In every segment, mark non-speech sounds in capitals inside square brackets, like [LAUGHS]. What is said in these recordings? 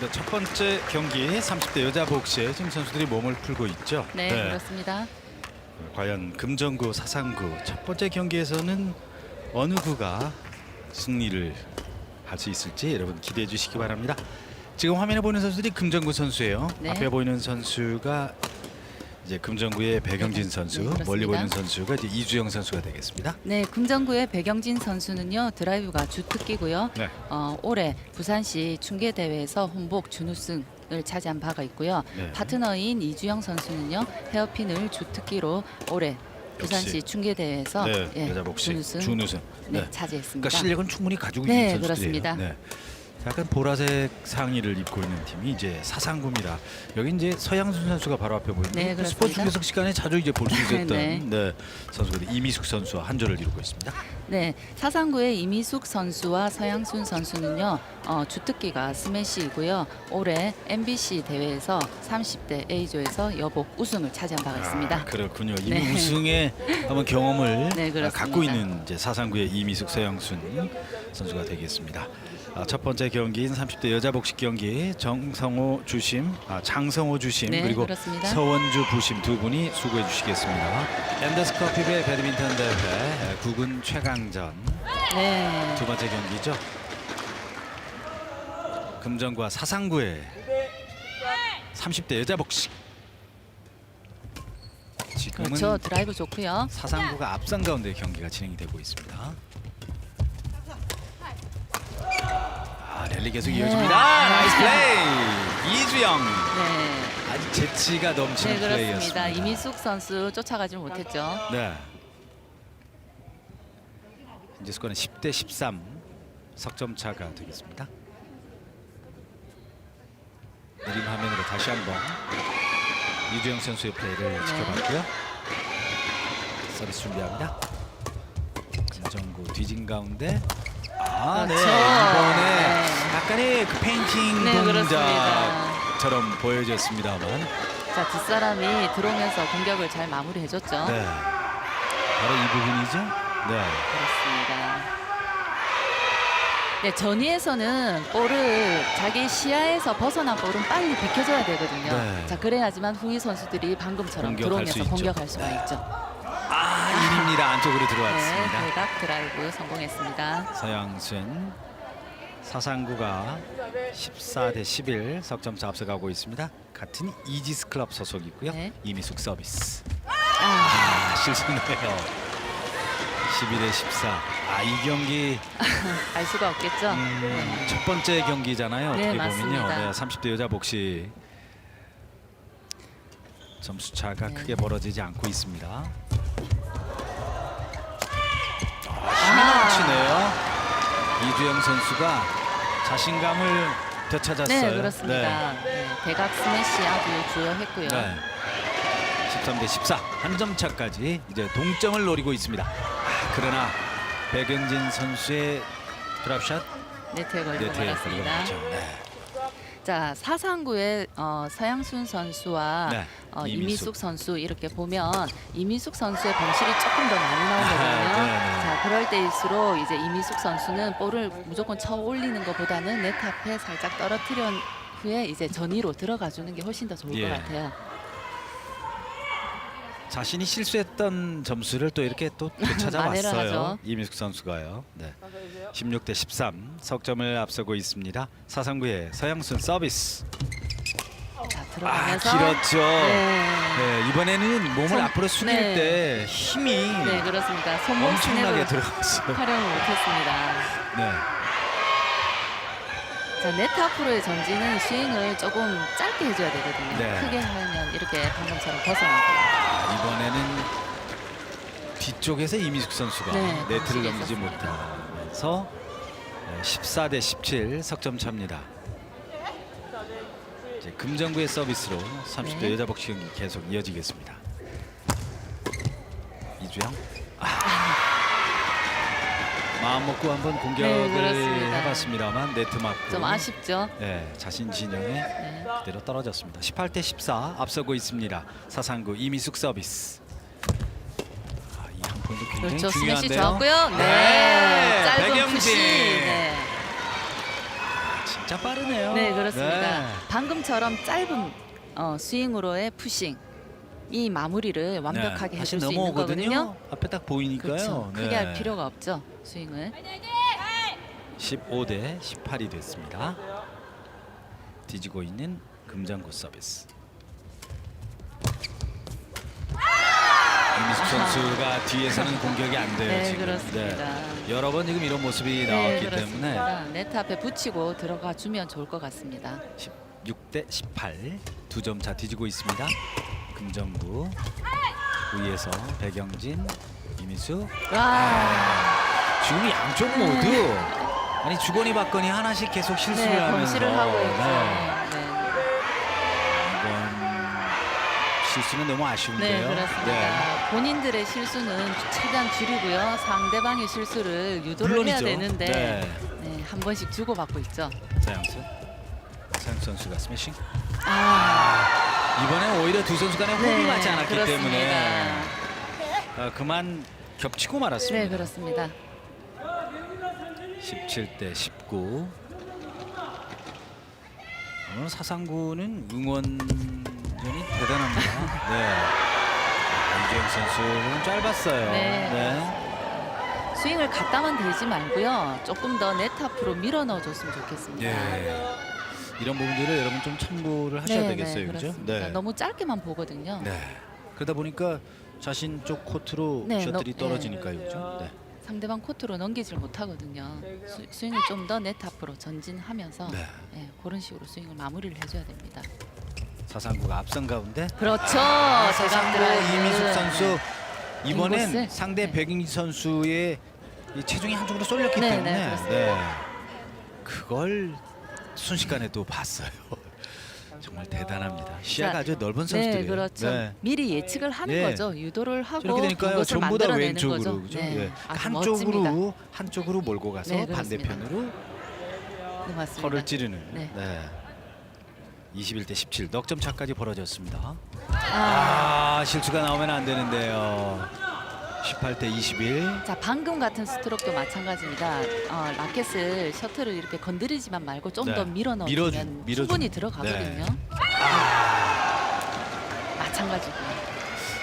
네, 첫 번째 경기 30대 여자 복시에 지금 선수들이 몸을 풀고 있죠. 네, 그렇습니다. 과연 금정구, 사상구 첫 번째 경기에서는 어느 구가 승리를 할 수 있을지 여러분 기대해 주시기 바랍니다. 지금 화면에 보이는 선수들이 금정구 선수예요. 네. 앞에 보이는 선수가 이제 금정구의 배경진 선수, 네. 멀리 보이는 선수가 이제 이주영 선수가 되겠습니다. 네, 금정구의 백영진 선수는요 드라이브가 주특기고요. 네. 어, 올해 부산시 중계 대회에서 혼복 준우승 을 차지한 바가 있고요. 네. 파트너인 이주영 선수는요 헤어핀을 주특기로 올해 부산시. 중계 대회에서 네, 예, 여자 복식 준우승 준우승. 네, 네. 차지했습니다. 그러니까 실력은 충분히 가지고 네, 있는 선수들이에요. 그렇습니다. 네. 약간 보라색 상의를 입고 있는 팀이 이제 사상구입니다. 여기 이제 서양순 선수가 바로 앞에 보이는데 네, 그. 스포츠 분석 시간에 자주 이제 볼 수 있었던 [LAUGHS] 네. 네. 선수가 이미숙 선수와 한조를 이루고 있습니다. 네, 사상구의 이미숙 선수와 서양순 선수는요 어, 주특기가 스매시이고요. 올해 MBC 대회에서 30대 A조에서 여복 우승을 차지한 바가 있습니다. 아, 그렇군요. 이미 네. 우승의 한번 경험을 [LAUGHS] 네, 그렇습니다. 갖고 있는 이제 사상구의 이미숙 서양순 선수가 되겠습니다. 아, 첫 번째 경기인 30대 여자 복식 경기 정성호 주심, 아, 장성호 주심 네, 그리고 그렇습니다. 서원주 부심 두 분이 수고해 주시겠습니다. 앤더스 커피배 배드민턴 대회 국은 최강전 네, 두 번째 경기죠. 금정과 사상구의 30대 여자 복식. 지금은 그렇죠. 드라이브 좋고요. 사상구가 앞선 가운데 경기가 진행이 되고 있습니다. 아, 랠리 계속 네. 이어집니다. 나이스 플레이. 이주영. 네. 아주 재치가 넘치는 네 그렇습니다. 플레이였습니다. 이미숙 선수 쫓아가지 못했죠. 네. 현재 스코어는 10대 13 석점 차가 되겠습니다. 느림 화면으로 다시 한번 이주영 선수의 플레이를 네. 지켜봤고요. 서비스 준비합니다. 김정구 뒤진 가운데 아, 네. 그렇죠. 이번에 네. 약간의 그 페인팅 네, 동작처럼 보여졌습니다만 자 뒷사람이 들어오면서 공격을 잘 마무리해줬죠. 네. 바로 이 부분이죠. 네. 그렇습니다. 네, 전위에서는 볼을 자기 시야에서 벗어난 볼은 빨리 비켜줘야 되거든요. 네. 자 그래야지만 후위 선수들이 방금처럼 공격할 수 들어오면서 있죠. 공격할 수가 네. 있죠. 아, 1입니다. 안쪽으로 네, 들어왔습니다. 대각 드라이브 성공했습니다. 서양순 사상구가 14 대 11 석점차 앞서가고 있습니다. 같은 이지스 클럽 소속이고요. 네. 이미숙 서비스. 아, 아, 실수네요. 12 대 14. 아, 이 경기 [LAUGHS] 알 수가 없겠죠. 음, 첫 번째 경기잖아요. 네, 어떻게 보면요. 맞습니다. 네, 30대 여자 복식 점수 차가 네. 크게 벌어지지 않고 있습니다. 아, 힘이 넘치네요. 이주영 선수가 자신감을 되찾았어요. 네, 그렇습니다. 네, 대각 스매시 아주 주요했고요. 네. 13대 14. 한 점 차까지 이제 동점을 노리고 있습니다. 아, 그러나 백은진 선수의 드랍샷 네트에 걸리고 네트에 말았습니다. 걸려버렸죠. 네. 자 사상구의 어, 서양순 선수와 네, 어, 이미숙. 이미숙. 선수 이렇게 보면 이미숙 선수의 범실이 조금 더 많이 나오거든요. 아, [LAUGHS] 네, 네. 자 그럴 때일수록 이제 이미숙 선수는 볼을 무조건 쳐 올리는 것보다는 네트 앞에 살짝 떨어뜨린 후에 이제 전위로 들어가 주는 게 훨씬 더 좋을 예. 것 같아요. 자신이 실수했던 점수를 또 이렇게 또 [LAUGHS] 만회를 되찾아왔어요. 하죠. 이민숙 선수가요. 네. 16 대 13 석점을 앞서고 있습니다. 사상구의 서양순 서비스. 자아 들어가면서 길었죠. 네. 네, 이번에는 몸을 손- 앞으로 숙일 네. 때 힘이 네 그렇습니다. 손목 엄청나게 스냅을 들어갔어요. 활용을 못했습니다. 네. 자 네트 앞으로의 전진은 스윙을 조금 짧게 해줘야 되거든요. 네. 크게 하면 이렇게 방금처럼 벗어나고. 아, 이번에는 뒤쪽에서 이민숙 선수가 네, 네트를 넘기지 했었습니다. 못하면서 14 대 17 석점 차입니다. 이제 금정구의 서비스로 30대 네. 여자 경기 계속 이어지겠습니다. 이주영. 아. 마음 먹고 한번 공격을 네, 그렇습니다. 해봤습니다만 네트 맞고 좀 아쉽죠. 네, 자신 진영에 네. 그대로 떨어졌습니다. 18대 14 앞서고 있습니다. 사상구 이미숙 서비스. 아, 이한 폰도 굉장히 그렇죠. 스매시 중요한데요. 좋았고요. 네. 네, 짧은 백영진. 푸시. 네. 진짜 빠르네요. 네, 그렇습니다. 네. 방금처럼 짧은 어, 스윙으로의 푸싱 이 마무리를 완벽하게 네, 해줄 수 있는 넘어오거든요. 거거든요. 앞에 딱 보이니까요. 그렇죠. 크게 네. 할 필요가 없죠. 스윙을. 15대 18이 됐습니다. 뒤지고 있는 금장구 서비스. 선수가 뒤에서는 공격이 안 돼요. 네, 지금. 그렇습니다. 네. 여러 번 지금 이런 모습이 네, 나왔기 그렇습니다. 때문에 네트 앞에 붙이고 들어가 주면 좋을 것 같습니다. 16대 18 두 점 차 뒤지고 있습니다. 금정구 위에서 백영진, 이미수 와, 지금 양쪽 모두 아니 주거니 받거니 하나씩 계속 실수를 네, 하면서 범실을 하고 있죠. 네. 실수는 너무 네, 아쉬운데요. 그렇습니다. 본인들의 실수는 최대한 줄이고요. 상대방의 실수를 유도를 물론이죠. 해야 되는데 네. 네, 한 번씩 주고받고 있죠. 서양수, 서양 선수가 스매싱. 아, 이번에 오히려 두 선수 간에 호흡이 맞지 않았기 네, 그렇습니다. 때문에 아, 그만 겹치고 말았습니다. 네, 그렇습니다. 17대 19. 오늘 사상구는 응원 전이 대단합니다. 네. 아, 이재영 선수는 짧았어요. 네. 네. 스윙을 갖다만 대지 말고요. 조금 더 네트 앞으로 밀어 넣어줬으면 좋겠습니다. 예. 이런 부분들을 여러분 좀 참고를 하셔야 네, 되겠어요, 네, 그죠? 그렇습니다. 너무 짧게만 보거든요. 네. 그러다 보니까 자신 쪽 코트로 네, 셔틀이 너- 떨어지니까요, 그죠? 네. 상대방 코트로 넘기질 못하거든요. 스, 스윙을 좀 더 네트 앞으로 전진하면서 네. 네, 그런 식으로 스윙을 마무리를 해줘야 됩니다. 사상구가 앞선 가운데 그렇죠. 사상구 대각드라이브. 이민숙 선수 이번엔 인코스? 상대 네. 백인기 선수의 이 체중이 한쪽으로 쏠렸기 네, 때문에 네, 그렇습니다. 그걸 순식간에 또 봤어요. [LAUGHS] 정말 대단합니다. 시야가 아주 넓은 선수들이에요. 네, 그렇죠. 네. 미리 예측을 하는 예. 거죠. 유도를 하고 저렇게 되니까요. 전부 다 만들어내는 왼쪽으로 거죠. 그죠? 네, 예. 아주 한쪽으로 멋집니다. 한쪽으로 몰고 가서 네, 그렇습니다. 반대편으로 네, 맞습니다. 털을 찌르는. 네. 네. 21대 17 넉점 차까지 벌어졌습니다. 아, 아 실수가 나오면 안 되는데요. 18대 21. 자 방금 같은 스트로크도 마찬가지입니다. 어, 라켓을 셔틀을 이렇게 건드리지만 말고 좀 네. 더 밀어 밀어주- 넣으면 밀어주- 충분히 들어가거든요. 네. 마찬가지고요.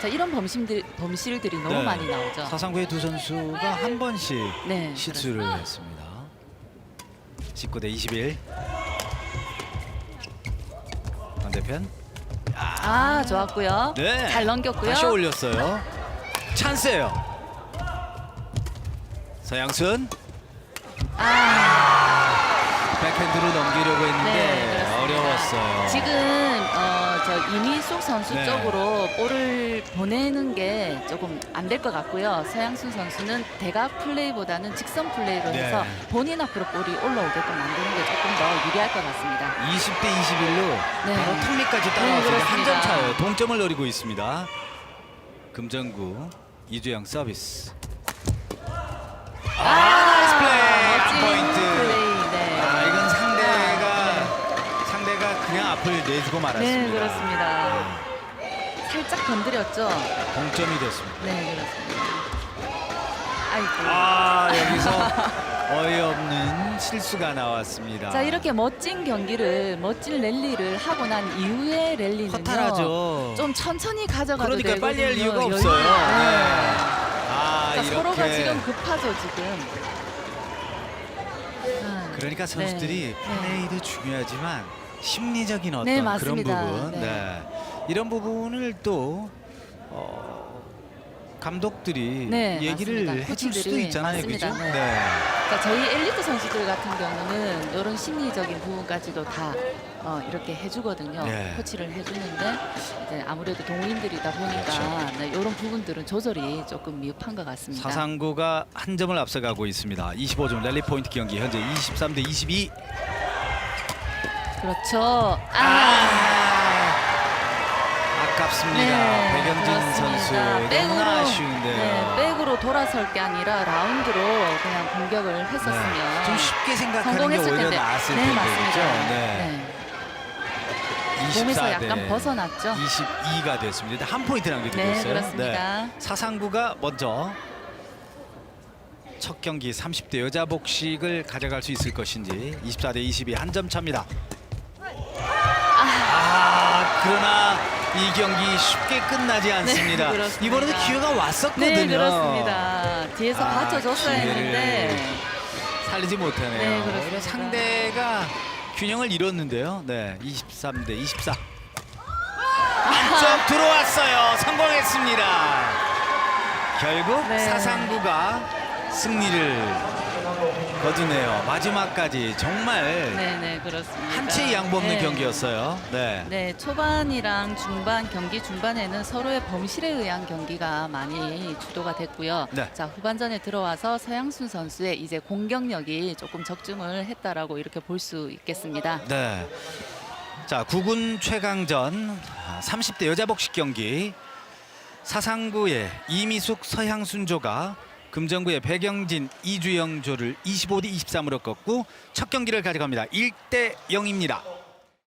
자 이런 범실들 범실들이 너무 네. 많이 나오죠. 사상구의 두 선수가 한 번씩 네, 실수를. 했습니다. 19대 21. 반대편. 아 좋았고요. 네. 잘 넘겼고요. 다시 올렸어요. 찬스예요. 서양순 아, 백핸드로 넘기려고 했는데 네, 그렇습니다. 어려웠어요. 지금 어, 저 이민숙 선수 네. 쪽으로 볼을 보내는 게 조금 안 될 것 같고요. 서양순 선수는 대각 플레이보다는 직선 플레이로 네. 해서 본인 앞으로 볼이 올라오게끔 만드는 게 조금 더 유리할 것 같습니다. 20대 21로 네. 바로 턱밑까지 네, 따라와서 그렇습니다. 한점 차예요. 동점을 노리고 있습니다. 금정구 이주영 서비스. 아, 나이스 플레이! 멋진 포인트. 앞을 내주고 말았습니다. 네, 그렇습니다. 살짝 건드렸죠. 네, 동점이 됐습니다. 네, 그렇습니다. 아이고. 아, 여기서 어이없는 실수가 나왔습니다. 자 이렇게 멋진 경기를 멋진 랠리를 하고 난 이후의 랠리는요 허탈하죠. 좀 천천히 가져가도 그러니까 되거든요. 빨리 할 이유가 여유- 없어요. 네. 네. 아, 자, 이렇게 서로가 지금 급하죠 지금. 아, 그러니까 선수들이 네. 플레이도 중요하지만 심리적인 어떤 네, 그런 맞습니다. 부분, 네. 네. 이런 부분을 또 어, 감독들이 네, 얘기를 맞습니다. 해줄 수도 코치들이 있잖아요, 맞습니다. 그죠? 네. 자, 저희 엘리트 선수들 같은 경우는 이런 심리적인 부분까지도 다 어, 이렇게 해주거든요. 네. 코치를 해주는데 이제 아무래도 동호인들이다 보니까 그렇죠. 네, 이런 부분들은 조절이 조금 미흡한 것 같습니다. 사상구가 한 점을 앞서가고 있습니다. 25점 랠리 포인트 경기 현재 23 대 22. 그렇죠. 아, 아, 아 깝습니다. 네, 백현진 그렇습니다. 선수 너무나 백으로, 아쉬운데요. 네, 백으로 돌아설 게 아니라 라운드로 그냥 공격을 했었으면 네, 좀 쉽게 생각하는 게 성공했을 오히려 텐데. 나았을 네, 텐데 맞습니다. 그죠? 네. 네. 몸에서 24대 약간 벗어났죠. 22가 됐습니다. 한 포인트 남겨두고 네, 있어요. 그렇습니다. 사상구가 먼저 첫 경기 30대 여자 복식을 가져갈 수 있을 것인지 24 대 22 한 점 차입니다. 아 그러나 이 경기 쉽게 끝나지 않습니다. 네, [LAUGHS] 그렇습니다. 이번에도 기회가 왔었거든요. 네, 그렇습니다. 뒤에서 아, 받쳐줬어야 기회를 했는데 살리지 못하네요. 네, 그렇습니다. 상대가 균형을 잃었는데요. 네, 23 대 24. 안쪽 들어왔어요. 성공했습니다. 결국 네. 사상구가 승리를 거두네요. 마지막까지 정말 네네 그렇습니다. 한 치의 양보 없는 네. 경기였어요. 네. 네, 초반이랑 중반 경기 중반에는 서로의 범실에 의한 경기가 많이 주도가 됐고요. 네. 자 후반전에 들어와서 서양순 선수의 이제 공격력이 조금 적중을 했다라고 이렇게 볼 수 있겠습니다. 네. 자, 구군 최강전 아, 30대 여자 복식 경기 사상구의 이미숙 서향순조가 금정구의 배경진 이주영 조를 25대 23으로 꺾고 첫 경기를 가져갑니다. 1대 0입니다.